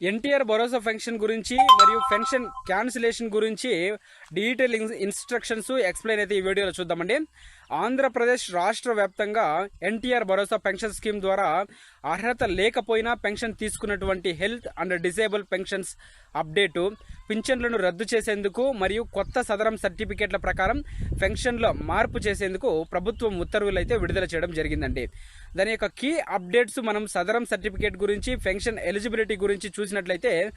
ఎన్టీఆర్ భరోసా pension గురించి మరియు pension cancellation గురించి డీటెయిల్ ఇన్స్ట్రక్షన్స్ ఎక్స్ప్లెయిన్ అయితే ఈ వీడియోలో చూద్దామండి. ఆంధ్రప్రదేశ్ రాష్ట్ర వ్యాప్తంగా ఎన్టీఆర్ భరోసా పెన్షన్ స్కీమ్ ద్వారా అర్హత లేకపోయినా పెన్షన్ తీసుకున్నటువంటి health and disable pensions update పింఛన్లను రద్దు చేసేందుకు మరియు కొత్త సదరం సర్టిఫికేట్ల ప్రకారం పెన్షన్లో మార్పు చేసేందుకు ప్రభుత్వం ఉత్తర్వులు అయితే విడుదల చేయడం జరిగిందండి. దాని యొక్క కీ అప్డేట్స్ మనం సదరం సర్టిఫికేట్ గురించి పెన్షన్ ఎలిజిబిలిటీ గురించి చూసినట్లయితే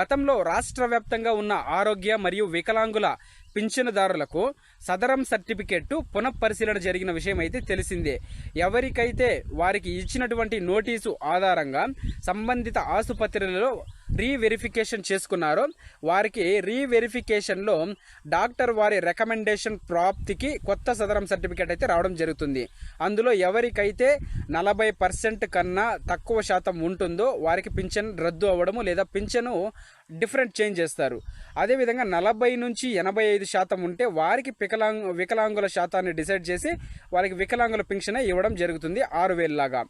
గతంలో రాష్ట్ర వ్యాప్తంగా ఉన్న ఆరోగ్య మరియు వికలాంగుల పింఛనుదారులకు సదరం సర్టిఫికేట్ పునఃపరిశీలన జరిగిన విషయం అయితే తెలిసిందే. ఎవరికైతే వారికి ఇచ్చినటువంటి నోటీసు ఆధారంగా సంబంధిత ఆసుపత్రులలో రీవెరిఫికేషన్ చేసుకున్నారో వారికి రీవెరిఫికేషన్లో డాక్టర్ వారి రికమెండేషన్ ప్రాప్తికి కొత్త సదరం సర్టిఫికేట్ అయితే రావడం జరుగుతుంది. అందులో ఎవరికైతే నలభై పర్సెంట్ కన్నా తక్కువ శాతం ఉంటుందో వారికి పింఛన్ రద్దు అవ్వడము లేదా పింఛను డిఫరెంట్ చేంజ్ చేస్తారు. అదేవిధంగా నలభై నుంచి ఎనభై ఐదు శాతం ఉంటే వారికి వికలాంగ వికలాంగుల శాతాన్ని డిసైడ్ చేసి వారికి వికలాంగుల పెన్షన్ ఇవ్వడం జరుగుతుంది ఆరు వేలలాగా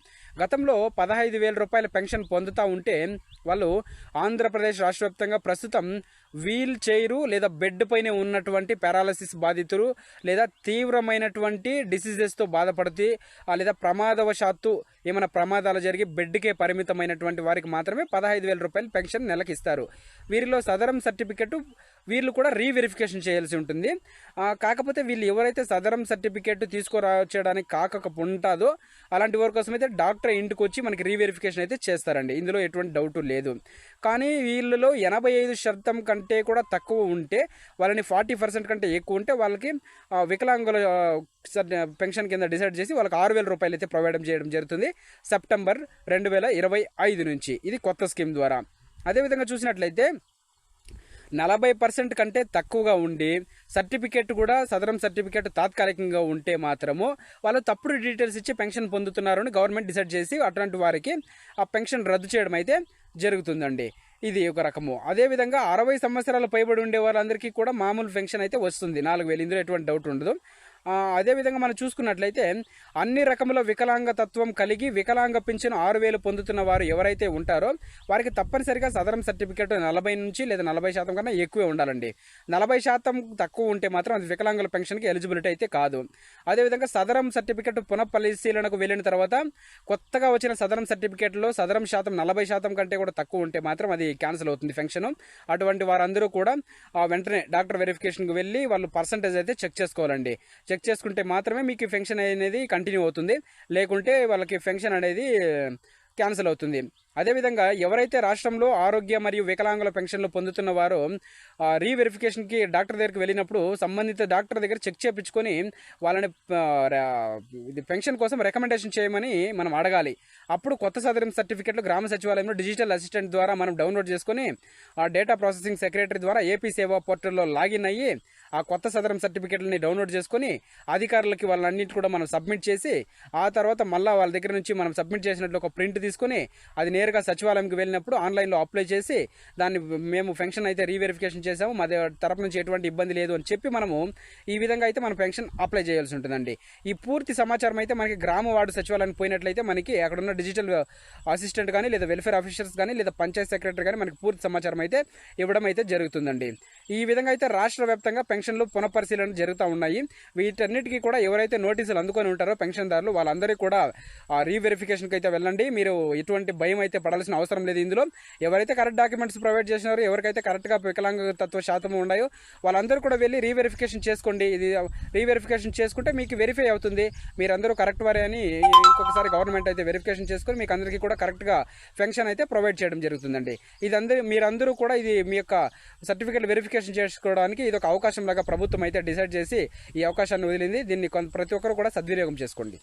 గతంలో పదహైదు వేల రూపాయల పెన్షన్ పొందుతూ ఉంటే వాళ్ళు ఆంధ్రప్రదేశ్ రాష్ట్ర వ్యాప్తంగా ప్రస్తుతం వీల్ చైరు లేదా బెడ్ పైన ఉన్నటువంటి పారాలసిస్ బాధితులు లేదా తీవ్రమైనటువంటి డిసీజెస్తో బాధపడితే లేదా ప్రమాదవశాత్తు ఏమైనా ప్రమాదాలు జరిగి బెడ్కే పరిమితమైనటువంటి వారికి మాత్రమే పదహైదు వేల రూపాయలు పెన్షన్ నెలకి ఇస్తారు వీరిలో సదరం సర్టిఫికెట్ వీళ్ళు కూడా రీవెరిఫికేషన్ చేయాల్సి ఉంటుంది. కాకపోతే వీళ్ళు ఎవరైతే సదరం సర్టిఫికేట్ తీసుకురావచ్చడానికి కాక ఉంటుందో అలాంటి వారి కోసం అయితే డాక్టర్ ఇంటికి వచ్చి మనకి రీవెరిఫికేషన్ అయితే చేస్తారండి. ఇందులో ఎటువంటి డౌట్ లేదు. కానీ వీళ్ళలో ఎనభై ఐదు శాతం కంటే కూడా తక్కువ ఉంటే వాళ్ళని ఫార్టీ పర్సెంట్ కంటే ఎక్కువ ఉంటే వాళ్ళకి వికలాంగుల సర్- పెన్షన్ కింద డిసైడ్ చేసి వాళ్ళకి ఆరు వేల రూపాయలు అయితే ప్రొవైడ్ చేయడం జరుగుతుంది సెప్టెంబర్ రెండు వేల ఇరవై ఐదు నుంచి. ఇది కొత్త స్కీమ్ ద్వారా. అదేవిధంగా చూసినట్లయితే నలభై పర్సెంట్ కంటే తక్కువగా ఉండి సర్టిఫికేట్ కూడా సదరం సర్టిఫికేట్ తాత్కాలికంగా ఉంటే మాత్రము వాళ్ళు తప్పుడు డీటెయిల్స్ ఇచ్చి పెన్షన్ పొందుతున్నారని గవర్నమెంట్ డిసైడ్ చేసి అటువంటి వారికి ఆ పెన్షన్ రద్దు చేయడం అయితే జరుగుతుందండి. ఇది ఒక రకము. అదేవిధంగా అరవై సంవత్సరాల పైబడి ఉండే వాళ్ళందరికీ కూడా మామూలు పెన్షన్ అయితే వస్తుంది. నాలుగు వేలు. ఇందులో ఎటువంటి డౌట్ ఉండదు. అదేవిధంగా మనం చూసుకున్నట్లయితే అన్ని రకముల వికలాంగ తత్వం కలిగి వికలాంగ పింఛను ఆరు వేలు పొందుతున్న వారు ఎవరైతే ఉంటారో వారికి తప్పనిసరిగా సదరం సర్టిఫికేట్ నలభై నుంచి లేదా నలభై శాతం కన్నా ఎక్కువే ఉండాలండి. నలభై శాతం తక్కువ ఉంటే మాత్రం అది వికలాంగుల పెన్షన్కి ఎలిజిబిలిటీ అయితే కాదు. అదేవిధంగా సదరం సర్టిఫికేట్ పునఃపరిశీలనకు వెళ్ళిన తర్వాత కొత్తగా వచ్చిన సదరం సర్టిఫికేట్లో సదరం శాతం నలభై శాతం కంటే కూడా తక్కువ ఉంటే మాత్రం అది క్యాన్సిల్ అవుతుంది పెన్షన్. అటువంటి వారందరూ కూడా వెంటనే డాక్టర్ వెరిఫికేషన్కి వెళ్ళి వాళ్ళు పర్సంటేజ్ అయితే చెక్ చేసుకోవాలండి. చెక్ చేసుకుంటే మాత్రమే మీకు పెన్షన్ అనేది కంటిన్యూ అవుతుంది. లేకుంటే వాళ్ళకి పెన్షన్ అనేది క్యాన్సిల్ అవుతుంది. అదేవిధంగా ఎవరైతే రాష్ట్రంలో ఆరోగ్య మరియు వికలాంగుల పెన్షన్లు పొందుతున్న వారో రీవెరిఫికేషన్కి డాక్టర్ దగ్గరికి వెళ్ళినప్పుడు సంబంధిత డాక్టర్ దగ్గర చెక్ చేయించుకొని వాళ్ళని ఇది పెన్షన్ కోసం రికమెండేషన్ చేయమని మనం అడగాలి. అప్పుడు కొత్త సదరం సర్టిఫికెట్లు గ్రామ సచివాలయంలో డిజిటల్ అసిస్టెంట్ ద్వారా మనం డౌన్లోడ్ చేసుకొని ఆ డేటా ప్రాసెసింగ్ సెక్రటరీ ద్వారా ఏపీ సేవా పోర్టల్లో లాగిన్ అయ్యి ఆ కొత్త సదరం సర్టిఫికెట్లని డౌన్లోడ్ చేసుకొని అధికారులకి వాళ్ళన్నిటి కూడా మనం సబ్మిట్ చేసి ఆ తర్వాత మళ్ళీ వాళ్ళ దగ్గర నుంచి మనం సబ్మిట్ చేసినట్లు ఒక ప్రింట్ తీసుకొని అది నేరుగా సచివాలయంకి వెళ్ళినప్పుడు ఆన్లైన్లో అప్లై చేసి దాన్ని మేము పెన్షన్ అయితే రీవెరిఫికేషన్ చేసాము మా తరపు నుంచి ఎటువంటి ఇబ్బంది లేదు అని చెప్పి మనము ఈ విధంగా అయితే మన పెన్షన్ అప్లై చేయాల్సి ఉంటుందండి. ఈ పూర్తి సమాచారం అయితే మనకి గ్రామ వార్డు సచివాలయానికి పోయినట్లయితే మనకి అక్కడ ఉన్న డిజిటల్ అసిస్టెంట్ కానీ లేదా వెల్ఫేర్ ఆఫీసర్స్ కానీ లేదా పంచాయత్ సెక్రటరీ కానీ మనకి పూర్తి సమాచారం అయితే ఇవ్వడం అయితే జరుగుతుందండి. ఈ విధంగా అయితే రాష్ట్ర వ్యాప్తంగా పెన్షన్ పెన్షన్లు పునఃపరిశీలన జరుగుతూ ఉన్నాయి. వీటన్నిటికీ కూడా ఎవరైతే నోటీసులు అందుకొని ఉంటారో పెన్షన్దారులు వాళ్ళందరికీ కూడా ఆ రీవెరిఫికేషన్కి అయితే వెళ్ళండి. మీరు ఎటువంటి భయం అయితే పడాల్సిన అవసరం లేదు ఇందులో. ఎవరైతే కరెక్ట్ డాక్యుమెంట్స్ ప్రొవైడ్ చేసినారో ఎవరికైతే కరెక్ట్గా వికలాంగ తత్వ శాతం ఉన్నాయో వాళ్ళందరూ కూడా వెళ్ళి రీవెరిఫికేషన్ చేసుకోండి. ఇది రీవెరిఫికేషన్ చేసుకుంటే మీకు వెరిఫై అవుతుంది. మీరందరూ కరెక్ట్ వారే అని ఇంకొకసారి గవర్నమెంట్ అయితే వెరిఫికేషన్ చేసుకొని మీకు అందరికీ కూడా కరెక్ట్గా పెన్షన్ అయితే ప్రొవైడ్ చేయడం జరుగుతుందండి. ఇది అందరూ మీరందరూ కూడా ఇది మీ యొక్క సర్టిఫికేట్ వెరిఫికేషన్ చేసుకోవడానికి ఇది ఒక అవకాశం లాగా ప్రభుత్వం అయితే డిసైడ్ చేసి ఈ అవకాశాన్ని వదిలింది. దీన్ని కొంత ప్రతి ఒక్కరు కూడా సద్వినియోగం చేసుకోండి.